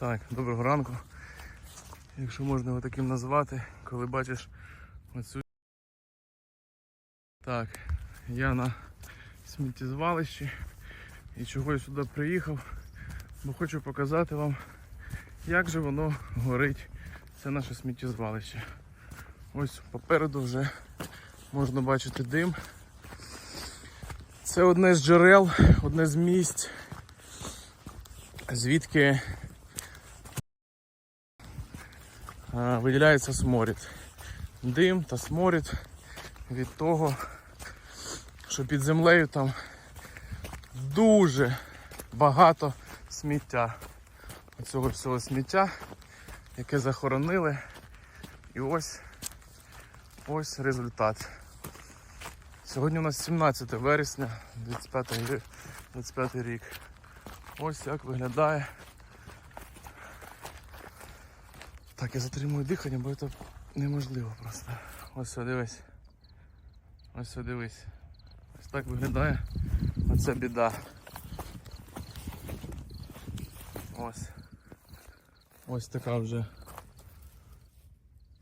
Так, доброго ранку. Якщо можна його таким назвати, коли бачиш оцю. Так, я на сміттєзвалищі і чого я сюди приїхав, бо хочу показати вам, як же воно горить. Це наше сміттєзвалище. Ось попереду вже можна бачити дим. Це одне з джерел, одне з місць, звідки виділяється сморід. Дим та сморід від того, що під землею там дуже багато сміття. Оцього всього сміття, яке захоронили. І ось ось результат. Сьогодні у нас 17 вересня 25 25 рік. Ось як виглядає. Так, я затримую дихання, бо це неможливо просто. Ось все, дивись. Ось все, дивись. Ось так виглядає. Оце біда. Ось. Ось така вже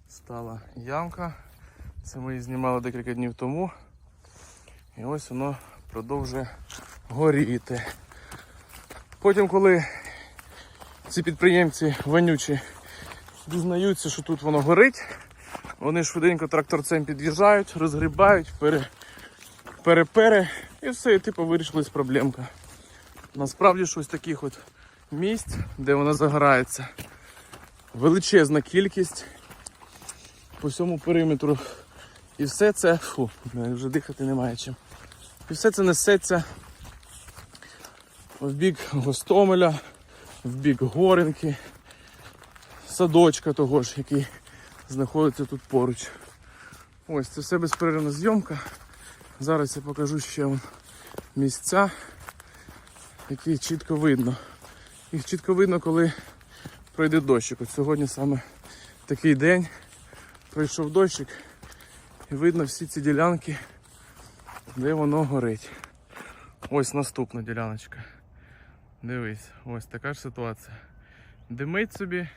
стала ямка. Це ми її знімали декілька днів тому. І ось воно продовжує горіти. Потім, коли ці підприємці вонючі дізнаються, що тут воно горить, вони швиденько тракторцем під'їжджають, розгрібають, пере, перепере і все, і типу вирішилась проблемка. Насправді ж ось таких от місць, де вона загорається, величезна кількість по всьому периметру. І все це, фу, вже дихати немає чим. І все це несеться в бік Гостомеля, в бік Горенки, садочка того ж, який знаходиться тут поруч. Ось це все безперервна зйомка. Зараз я покажу ще вам місця, які чітко видно. Їх чітко видно, коли пройде дощик. От сьогодні саме такий день. Пройшов дощик і видно всі ці ділянки, де воно горить. Ось наступна діляночка. Дивись, ось така ж ситуація. Димить собі,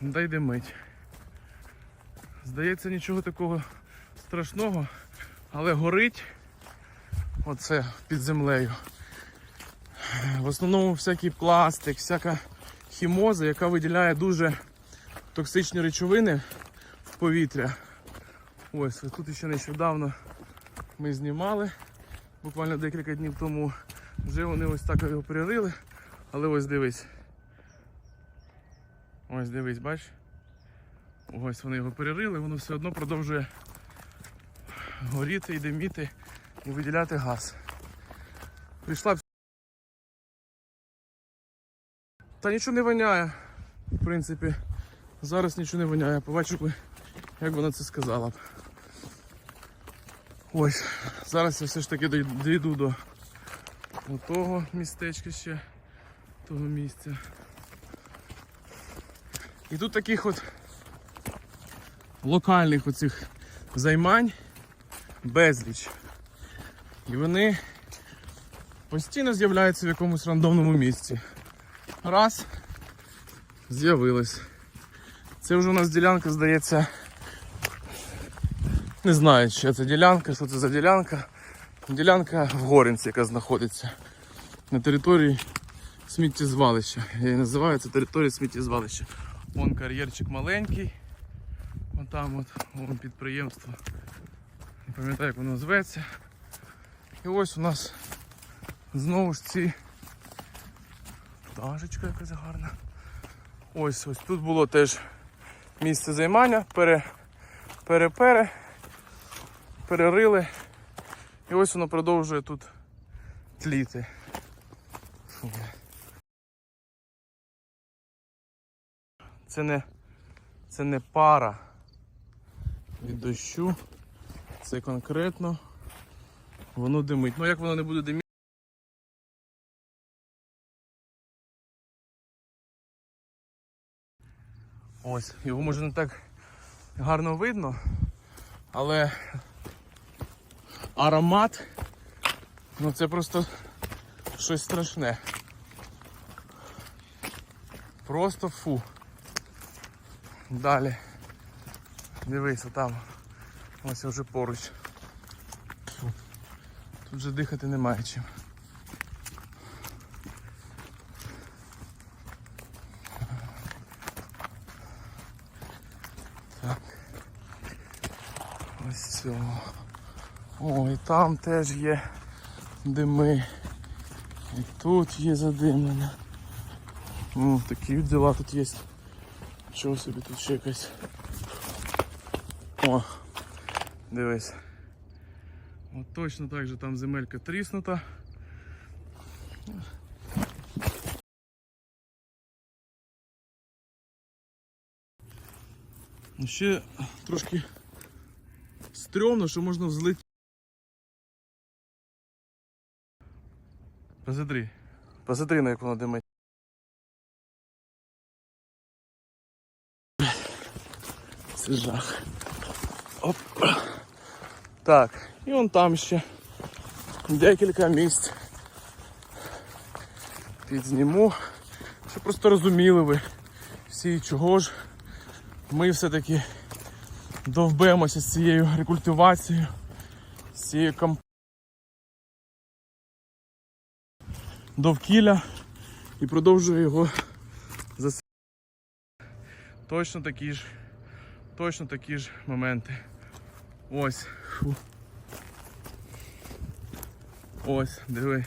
дай димить. Здається, нічого такого страшного, але горить оце під землею. В основному всякий пластик, всяка хімоза, яка виділяє дуже токсичні речовини в повітря. Ось, тут ще нещодавно ми знімали, буквально декілька днів тому. Вже вони ось так його перерили, але ось дивись. Ось дивись, бач. Ось вони його перерили, воно все одно продовжує горіти і диміти і виділяти газ. Прийшла б- Та нічого не воняє, в принципі. Зараз нічого не воняє. Побачив би, як вона це сказала б. Ось, зараз я все ж таки дійду до того містечка ще, того місця. І тут таких от локальних оцих займань безліч. І вони постійно з'являються в якомусь рандомному місці. Раз, з'явилось. Це вже у нас ділянка, здається. Не знаю, що це ділянка, що це за ділянка. Ділянка в Горинці, яка знаходиться на території сміттєзвалища. Я її називаю це територія сміттєзвалища. Вон кар'єрчик маленький. Вон там от вон підприємство. Не пам'ятаю, як воно зветься. І ось у нас знову ж ці пташечка якась гарна. Ось ось тут було теж місце займання, пере, пере-пере, перерили. І ось воно продовжує тут тліти. Фу. Це не, це не пара від дощу. Це конкретно воно димить. Ну як воно не буде диміти? Ось, його може не так гарно видно, але аромат, ну це просто щось страшне. Просто фу. Далі. Дивись, там. Ось вже поруч. Тут вже дихати немає чим. Так. Ось цього. О, і там теж є дими. І тут є задимлення. Такі діла тут є. Чого собі тут ще якась. О, дивись. От точно так же там земелька тріснута. Ну, Ще трошки стрьомно, що можна взлити. Посмотри. Посмотри, на як воно димить. Це жах. Оп. Так, і вон там ще декілька місць. Підзніму, щоб просто розуміли ви всі, чого ж ми все-таки довбемося з цією рекультивацією, з цією комп... довкілля і продовжую його зас... Точно такі ж, точно такі ж моменти. Ось. Фу. Ось, диви.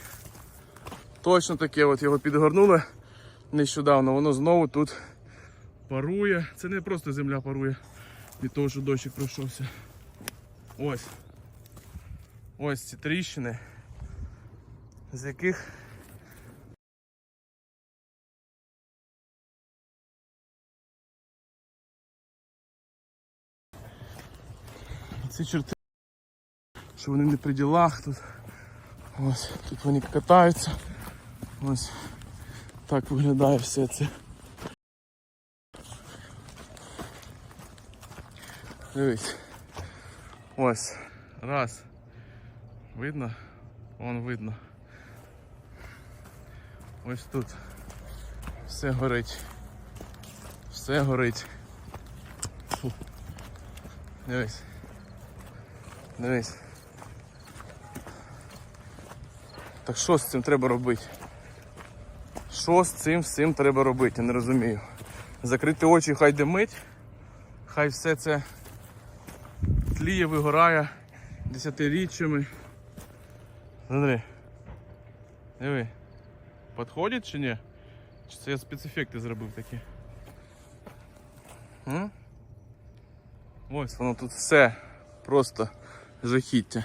Точно таке от його підгорнули нещодавно, воно знову тут парує. Це не просто земля парує від того, що дощик пройшовся. Ось. Ось ці тріщини, з яких ці черти, що вони не при ділах тут. Ось тут вони катаються. Ось так виглядає все це. Дивись. Ось. Раз. Видно? Вон видно. Ось тут. Все горить. Все горить. Фу. Дивись. Дивись. Так що з цим треба робити? Що з цим всім треба робити? Я не розумію. Закрити очі, хай димить, хай все це тліє, вигорає десятиріччями. Смотри. Диви. Підходить чи ні? Чи це я спецефекти зробив такі? М? Ось воно тут все просто жахіття.